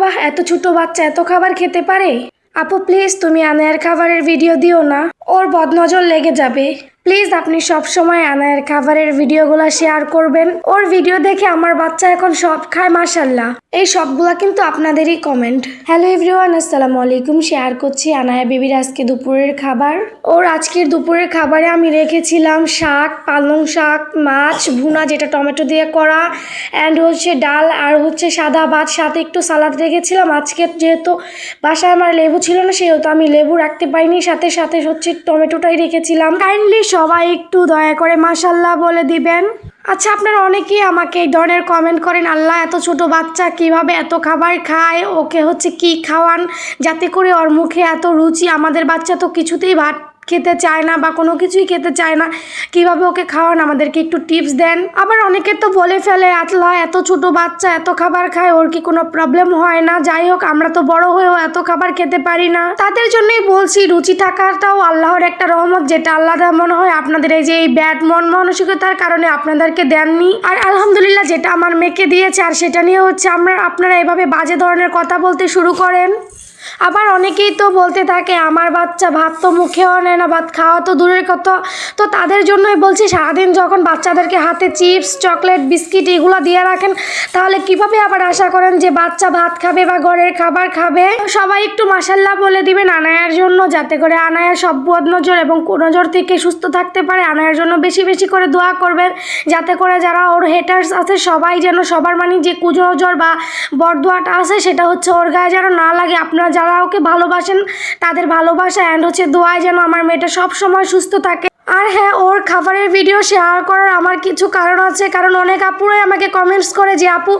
বাহ এত ছোট বাচ্চা এত খাবার খেতে পারে? আপু প্লিজ তুমি আনায়ার খাবারের ভিডিও দিও না। ওর বদনজর লেগে যাবে। প্লিজ আপনি সব সময় আনায়ের খাবারের ভিডিওগুলো শেয়ার করবেন। ওর ভিডিও দেখে আমার বাচ্চা এখন সব খায় মাসাল্লাহ এই সবগুলা কিন্তু আপনাদেরই কমেন্ট হ্যালো এভরিওয়ান আসসালামু আলাইকুম। শেয়ার করছি আনায়া বেবির আজকে দুপুরের খাবার। ওর আজকের দুপুরের খাবারে আমি রেখেছিলাম শাক, পালং শাক, মাছ, ভুনা, যেটা টমেটো দিয়ে করা অ্যান্ড হচ্ছে ডাল আর হচ্ছে সাদা ভাত। সাথে একটু সালাদ রেখেছিলাম। আজকে যেহেতু বাসায় আমার লেবু ছিল না, সেহেতু আমি লেবু রাখতে পারিনি। সাথে সাথে হচ্ছে টমেটোটাই রেখেছিলাম। কাইন্ডলি সবাই একটু দয়া করে মাসাল্লাহ বলে দিবেন। আচ্ছা আপনারা অনেকেই আমাকে এই ধরনের কমেন্ট করেন, আল্লাহ, এত ছোট বাচ্চা কীভাবে এত খাবার খায়? ওকে হচ্ছে কি খাওয়ান? যাতে করে ওর মুখে এত রুচি, আমাদের বাচ্চা তো কিছুতেই ভাত খেতে চায় না বা কোনো কিছুই খেতে চায় না, কীভাবে ওকে খাওয়ান? আমাদেরকে একটু টিপস দেন। আবার অনেকে তো বলে ফেলে, আতলা, এত ছোট বাচ্চা, এত খাবার খায়, ওর কি কোনো প্রবলেম হয় না? যাই হোক, আমরা তো বড় হয়েও এত খাবার খেতে পারি না। তাদের জন্যই বলছি, রুচি থাকাটাও আল্লাহর একটা রহমত, যেটা আল্লাহ মনে হয় আপনাদের এই যে এই ব্যাড মন মানসিকতার কারণে আপনাদেরকে দেননি। আর আলহামদুলিল্লাহ, যেটা আমার মেয়েকে দিয়েছে, আর সেটা নিয়ে হচ্ছে আমরা, আপনারা এভাবে বাজে ধরনের কথা বলতে শুরু করেন। আবার অনেকেই তো বলতে থাকে, আমার বাচ্চা ভাত তো মুখেও নেয় না, ভাত খাওয়া তো দূরের কথা। তো তাদের জন্যই বলছি, সারাদিন যখন বাচ্চাদেরকে হাতে চিপস, চকলেট, বিস্কিট এগুলো দিয়ে রাখেন, তাহলে কীভাবে আবার আশা করেন যে বাচ্চা ভাত খাবে বা ঘরের খাবার খাবে? সবাই একটু মাসাল্লাহ বলে দিবেন, আনায়ার জন্য যাতে করে আনায়া সব বদ নজর এবং নজর থেকে সুস্থ থাকতে পারে, আনায়ার জন্য বেশি বেশি করে দোয়া করবেন, যাতে করে যারা ওর হেটার্স আছে, সবাই যেন সবার মানে যে কুজনজর বা বরদোয়াটা আছে, সেটা হচ্ছে ওর গায়ে যেন না লাগে। আপনারা যারা ওকে ভালোবাসেন, তাদের ভালোবাসা অ্যান্ড হচ্ছে দোয়ায় যেন আমার মেয়েটা সব সময় সুস্থ থাকে। আর হ্যাঁ ওর খাবারের ভিডিও শেয়ার করার আমার কিছু কারণ আছে। কারণ অনেক আপুরাই আমাকে কমেন্টস করে যে, আপু,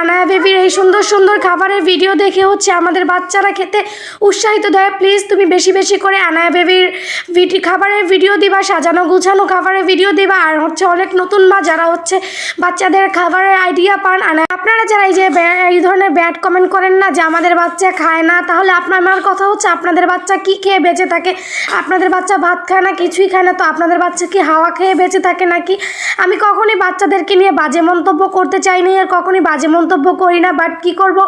আনায়া বেবির এই সুন্দর সুন্দর খাবারের ভিডিও দেখে হচ্ছে আমাদের বাচ্চারা খেতে উৎসাহিত। দেয় প্লিজ তুমি বেশি বেশি করে আনায়া বেবির খাবারের ভিডিও দিবা, সাজানো, গুছানো খাবারের ভিডিও দিবা। আর হচ্ছে অনেক নতুন বা যারা হচ্ছে বাচ্চাদের খাবারের আইডিয়া পান আনা আপনারা যারা এই যে এই ধরনের ব্যাড কমেন্ট করেন না যে, আমাদের বাচ্চা খায় না তাহলে আপনার কথা হচ্ছে, আপনাদের বাচ্চা কি খেয়ে বেঁচে থাকে? আপনাদের বাচ্চা ভাত খায় না, কিছুই খায় না। তো আপনাদের বাচ্চা কি হাওয়া খেয়ে বেঁচে থাকে নাকি? আমি কখনই বাচ্চাদেরকে নিয়ে বাজে মন্তব্য করতে চাই চাইনি আর কখনই বাজে মন্তব্য করি না বাট কি করব?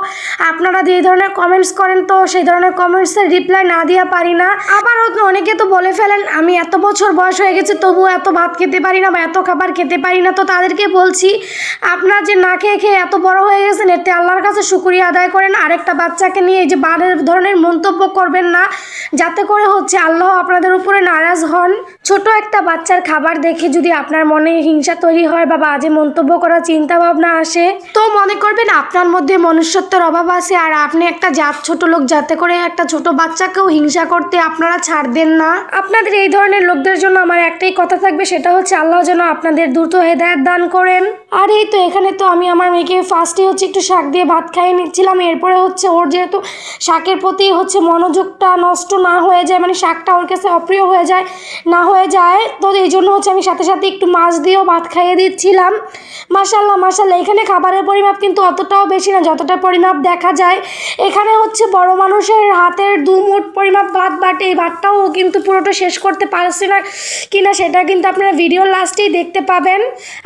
আপনারা যে ধরনের কমেন্টস করেন তো সেই ধরনের কমেন্টসের রিপ্লাই না দিয়ে পারি না। আবার অনেকে তো বলে ফেলেন, আমি এত বছর বয়স হয়ে গেছে, তবুও এত ভাত খেতে পারি না বা এত খাবার খেতে পারি না। তো তাদেরকে বলছি, আপনার যে না খেয়ে খেয়ে এত বড় হয়ে গেছেন এতে আল্লাহর কাছে শুক্রিয়া আদায় করেন। আরেকটা বাচ্চাকে নিয়ে এই যে বারের ধরনের মন্তব্য করবেন না, যাতে করে হচ্ছে আল্লাহ আপনাদের উপরে নারাজ হন। ছোট একটা বাচ্চার খাবার দেখে যদি আপনার মনে হিংসা তৈরি হয় বা বাজে মন্তব্য করার চিন্তা ভাবনা আসে? তো মনে করবেন আপনার মধ্যে মনুষ্যত্বের অভাব আছে আর আপনি একটা জাত ছোট লোক যাতে করে একটা ছোট বাচ্চাকেও হিংসা করতে আপনারা ছাড় দেন না। আপনাদের এই ধরনের লোকদের জন্য আমার একটাই কথা থাকবে সেটা হচ্ছে আল্লাহ যেন আপনাদের দ্রুত হেদায়ত দান করেন। আর, এই তো এখানে তো আমি আমার মেয়েকে ফার্স্টে হচ্ছে একটু শাক দিয়ে ভাত খাইয়ে নিচ্ছিলাম। এরপরে হচ্ছে ওর যেহেতু শাকের প্রতি হচ্ছে মনোযোগটা নষ্ট না হয়ে যায় মানে শাকটা ওর কাছে অপ্রিয় হয়ে যায়, না হয়ে যায়, তো এই জন্য হচ্ছে আমি সাথে সাথে একটু মাছ দিয়েও ভাত খাইয়ে দিচ্ছিলাম। মাসাল্লাহ মাসাল্লাহ এখানে খাবারের পরিমাপ কিন্তু অতটাও বেশি না, যতটা পরিমাপ দেখা যায়। এখানে হচ্ছে বড় মানুষের হাতের দু মুঠ পরিমাপ ভাত বাট এই ভাতটাও কিন্তু পুরোটা শেষ করতে পারছে না কিনা, সেটা কিন্তু আপনারা ভিডিওর লাস্টেই দেখতে পাবেন।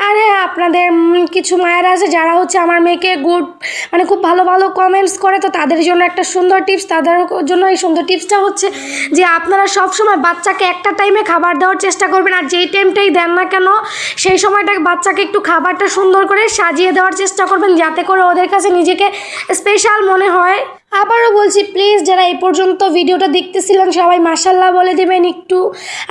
আর হ্যাঁ আপনাদের কিছু মায়েরা আছে যারা হচ্ছে আমার মেয়েকে গুড মানে খুব ভালো ভালো কমেন্টস করে, তো তাদের জন্য একটা সুন্দর টিপস তাদের জন্য এই সুন্দর টিপসটা হচ্ছে যে আপনারা সব সময় বাচ্চাকে একটা টাইমে খাবার দেওয়ার চেষ্টা করবেন, আর যেই টাইমটাই দেন না কেন, সেই সময়টা বাচ্চাকে একটু খাবারটা সুন্দর করে সাজিয়ে দেওয়ার চেষ্টা করবেন, যাতে করে ওদের কাছে নিজেকে স্পেশাল মনে হয়। আবারও বলছি প্লিজ যারা এই পর্যন্ত ভিডিওটা দেখতেছিলেন, সবাই মাসাল্লাহ বলে দেবেন একটু।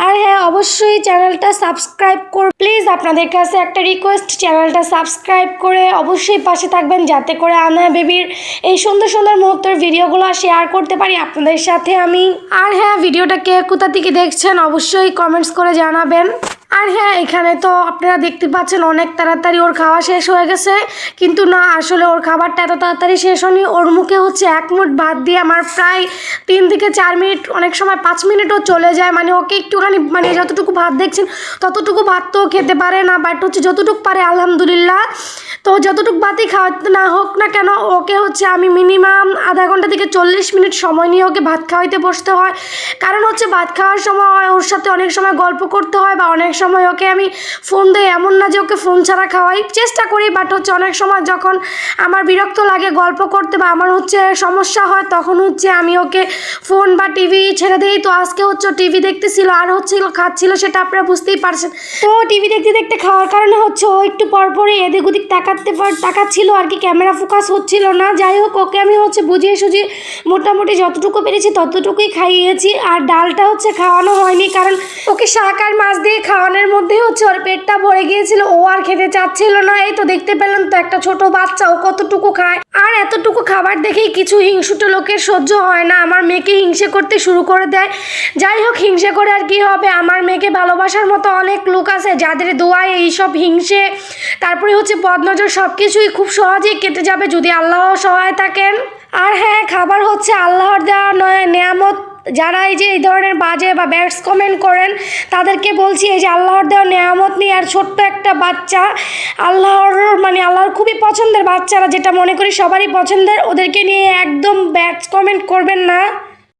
আর হ্যাঁ অবশ্যই চ্যানেলটা সাবস্ক্রাইব কর প্লিজ আপনাদের কাছে একটা রিকোয়েস্ট চ্যানেলটা সাবস্ক্রাইব করে অবশ্যই পাশে থাকবেন, যাতে করে আনা বেবির এই সুন্দর সুন্দর মুহূর্তের ভিডিওগুলো শেয়ার করতে পারি আপনাদের সাথে আমি। আর হ্যাঁ ভিডিওটা কে কোথা থেকে দেখছেন, অবশ্যই কমেন্টস করে জানাবেন। আর হ্যাঁ এখানে তো আপনারা দেখতে পাচ্ছেন অনেক তাড়াতাড়ি ওর খাওয়া শেষ হয়ে গেছে। কিন্তু না, আসলে ওর খাবারটা এত তাড়াতাড়ি শেষ হয়নি। ওর মুখে হচ্ছে এক মুঠ ভাত দিয়ে আমার প্রায় তিন থেকে চার মিনিট, অনেক সময় পাঁচ মিনিটও চলে যায়। মানে ওকে একটুখানি মানে যতটুকু ভাত দেখছেন, ততটুকু ভাত তো খেতে পারে না। বাট হচ্ছে যতটুকু পারে, আলহামদুলিল্লাহ। তো যতটুকু ভাতই খাওয়াতে না হোক না কেন, ওকে হচ্ছে আমি মিনিমাম আধা ঘণ্টা থেকে চল্লিশ মিনিট সময় নিয়ে ওকে ভাত খাওয়াইতে বসতে হয়। কারণ হচ্ছে ভাত খাওয়ার সময় ওর সাথে অনেক সময় গল্প করতে হয় বা অনেক সময় ওকে আমি ফোন দিই, এমন না যে ওকে ফোন ছাড়া খাওয়াই। চেষ্টা করি বাট হচ্ছে অনেক সময় যখন আমার বিরক্ত লাগে গল্প করতে বা আমার হচ্ছে সমস্যা হয়, তখন হচ্ছে আমি ওকে ফোন বা টিভি ছেড়ে দিই। তো আজকে হচ্ছে টিভি দেখতেছিল, আর হচ্ছিল খাচ্ছিল সেটা আপনারা বুঝতেই পারছেন। তো টিভি দেখতে দেখতে খাওয়ার কারণে হচ্ছে ও একটু পরপরই এদিক ওদিক তাকাতে পার, তাকাচ্ছিল আর কি ক্যামেরা ফোকাস হচ্ছিল না। যাই হোক, ওকে আমি হচ্ছে বুঝিয়ে সুঝিয়ে মোটামুটি যতটুকু পেরেছি ততটুকুই খাইয়েছি। আর ডালটা হচ্ছে খাওয়ানো হয়নি, কারণ ওকে শাক আর মাছ দিয়ে খাওয়ানোর মধ্যেই হচ্ছে ওর পেটটা ভরে গিয়েছিল, ও আর খেতে চাচ্ছিল না। এই তো দেখতে পেলেন তো একটা ছোট বাচ্চা, ও কতটুকু খায়। আর এতটুকু খাবার দেখেই কিছু হিংসুটো লোকের সহ্য হয় না। আমার মেয়েকে হিংসে করতে শুরু করে দেয়। যাই হোক, হিংসে করে আর কি হবে? আমার মেয়েকে ভালোবাসার মতো অনেক লোক আছে যাদের দোয়ায় এইসব হিংসে, তারপরে হচ্ছে বদনজর সব কিছুই খুব সহজেই কেটে যাবে যদি আল্লাহ সহায় থাকেন। আর হ্যাঁ খাবার হচ্ছে আল্লাহর দেওয়া নয়, নেয়ামত যারা এই যে এই ধরনের বাজে বা ব্যাটস কমেন্ট করেন, তাদেরকে বলছি এই যে আল্লাহর দেওয়া নেয়ামত নিয়ে আর ছোট্ট একটা বাচ্চা, আল্লাহর মানে আল্লাহর খুবই পছন্দের বাচ্চারা যেটা মনে করি সবারই পছন্দের, ওদেরকে নিয়ে একদম ব্যাটস কমেন্ট করবেন না।